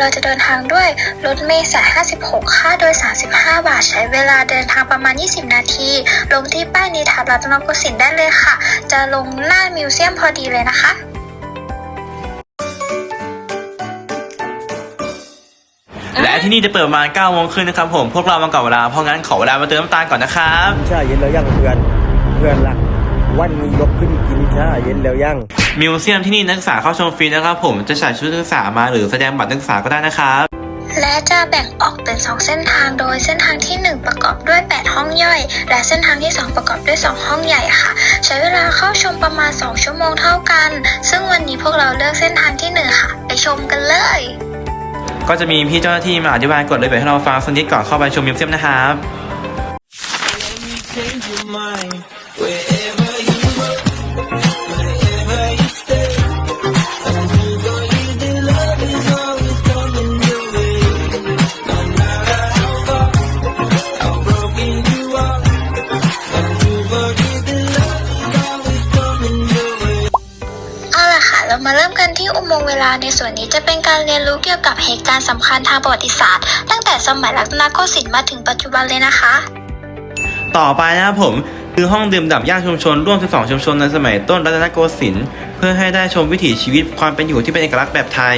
เราจะเดินทางด้วยรถเมล์สาย 56 ค่าโดยสาร15บาท ใช้เวลาเดินทางประมาณ 20 นาที ลงที่ป้ายนิทรรศรัตนโกสินทร์ได้เลยค่ะ จะลงหน้ามิวเซียมพอดีเลยนะคะและที่นี่จะเปิดประมาณ9โมงครึ่งนะครับผม พวกเรามาก่อนเวลา เพราะงั้นขอเวลามาเติมน้ำตาลก่อนนะครับชาเย็นแล้วยังเพื่อน เพื่อนรักวันนี้ยกขึ้นกินชาเย็นแล้วยัง มิวเซียมที่นี่นักศึกษาเข้าชมฟรีนะครับผมจะใส่ชุดนักศึกษามาหรือแสดงบัตรนักศึกษาก็ได้นะครับ และจะแบ่งออกเป็น 2 เส้นทางโดยเส้นทางที่ 1 ประกอบด้วย 8 ห้องย่อย และเส้นทางที่ 2 ประกอบด้วย 2 ห้องใหญ่ค่ะ ใช้เวลาเข้าชมประมาณ 2 ชั่วโมงเท่ากัน ซึ่งวันนี้พวกเราเลือกเส้นทางที่ 1 ค่ะ ไปชมกันเลย ก็จะมีพี่เจ้าหน้าที่มาอธิบายกฎระเบียบให้เราฟังสักนิดก่อนเข้าไปชมมิวเซียมนะครับ change your mind wherever มาเริ่มกันที่อุโมงค์เวลาในส่วนนี้จะเป็นการเรียนรู้เกี่ยวกับเหตุการณ์สำคัญทางประวัติศาสตร์ ตั้งแต่สมัยรัตนโกสินทร์มาถึงปัจจุบันเลยนะคะ ต่อไปนะครับผมคือห้องดื่มด่ำย่านชุมชนร่วม 12 ชุมชนในสมัยต้นรัตนโกสินทร์เพื่อให้ได้ชมวิถีชีวิตความเป็นอยู่ที่เป็นเอกลักษณ์แบบไทย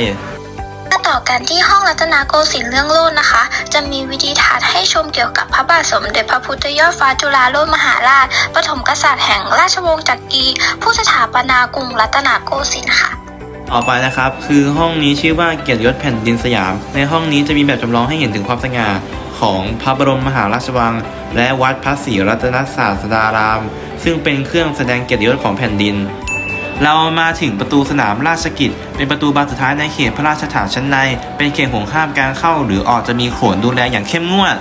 มาต่อกันที่ห้องรัตนโกสินทร์เรื่องโลดนะคะ จะมีวิดีทัศน์ให้ชมเกี่ยวกับพระบาทสมเด็จพระพุทธยอดฟ้าจุฬาโลกมหาราช ปฐมกษัตริย์แห่งราชวงศ์จักรีผู้สถาปนากรุงรัตนโกสินทร์ค่ะ ต่อไปนะครับ คือห้องนี้ชื่อว่าเกียรติยศแผ่นดินสยาม ในห้องนี้จะมีแบบจำลองให้เห็นถึงความสง่าของพระบรมมหาราชวัง และวัดพระศรีรัตนศาสดาราม ซึ่งเป็นเครื่องแสดงเกียรติยศของแผ่นดิน เรามาถึงประตูสนามราชกิจ เป็นประตูบานสุดท้ายในเขตพระราชฐานชั้นใน เป็นเขตห่วงห้ามการเข้า หรือออกจะมีโขนดูแลอย่างเข้มงวด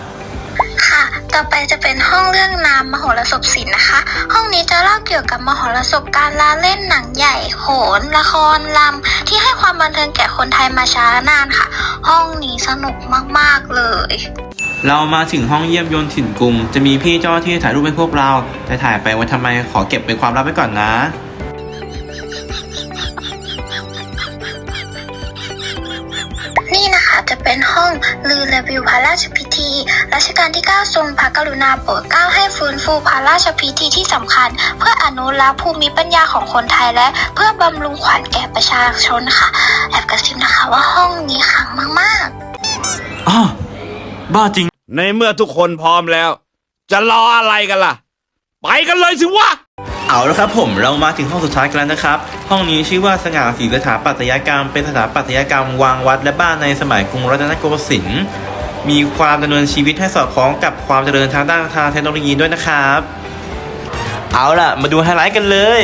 ต่อไปจะเป็นห้องเรื่องนามมโหรสพศิลป์นะคะ ห้องนี้จะเล่าเกี่ยวกับมโหรสพการลาเล่นหนังใหญ่โขน ละครลำที่ให้ความบันเทิงแก่คนไทยมาช้านานค่ะ ห้องนี้สนุกมากๆเลย เรามาถึงห้องเยี่ยมยนต์ถิ่นกรุง จะมีพี่เจ้าหน้าที่ถ่ายรูปให้พวกเรา แต่ถ่ายไปว่าทำไมขอเก็บเป็นความลับไว้ก่อนนะ เป็นห้องลือรีวิวพระราชพิธี รัชกาลที่ 9 ทรงพระกรุณาโปรดเกล้าให้ฟื้นฟูพระราชพิธีที่สำคัญ เพื่ออนุรักษ์ภูมิปัญญาของคนไทยและ เพื่อบำรุงขวัญแก่ประชาชนค่ะแอบกระซิบนะคะว่าห้องนี้ขลังมากๆอ้อบ้าจริง ในเมื่อทุกคนพร้อมแล้ว จะรออะไรกันล่ะ ไปกันเลยสิวะ เอาแล้วครับผมเรามาถึงห้องสุดท้ายกันแล้วนะครับ ห้องนี้ชื่อว่าสง่าศรีสถาปัตยกรรม เป็นสถาปัตยกรรมวางวัดและบ้านในสมัยกรุงรัตนโกสินทร์มีความดำเนินชีวิตให้สอดคล้องกับความเจริญทางด้านทางเทคโนโลยีด้วยนะครับ เอาล่ะ มาดูไฮไลท์กันเลย